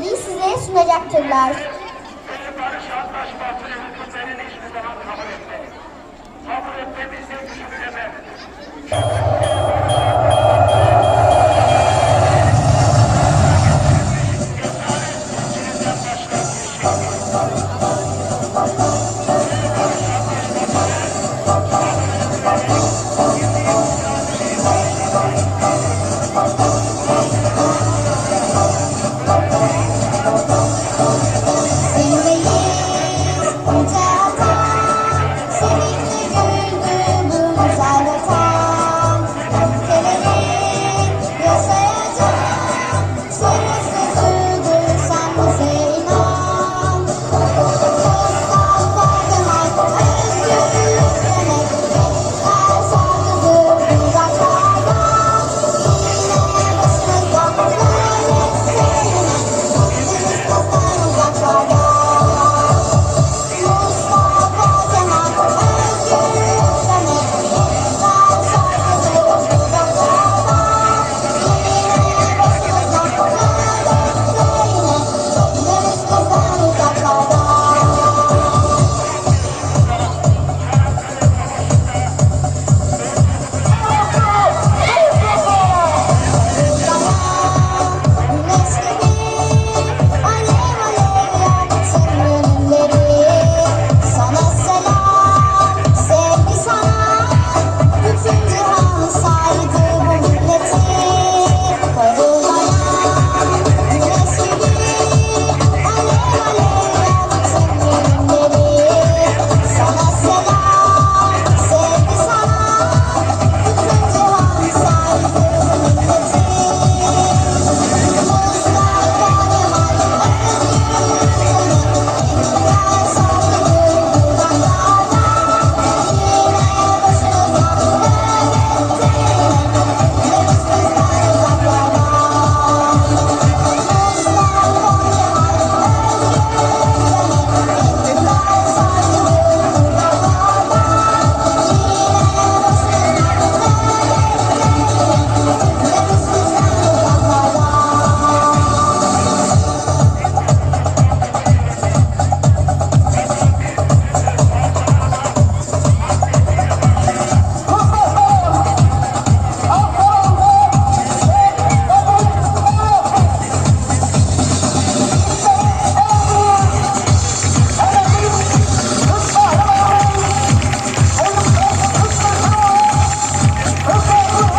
belgeleri sizlere sunacaktırlar. Barış Antlaşması hiçbir zaman kabul etmedik. Kabul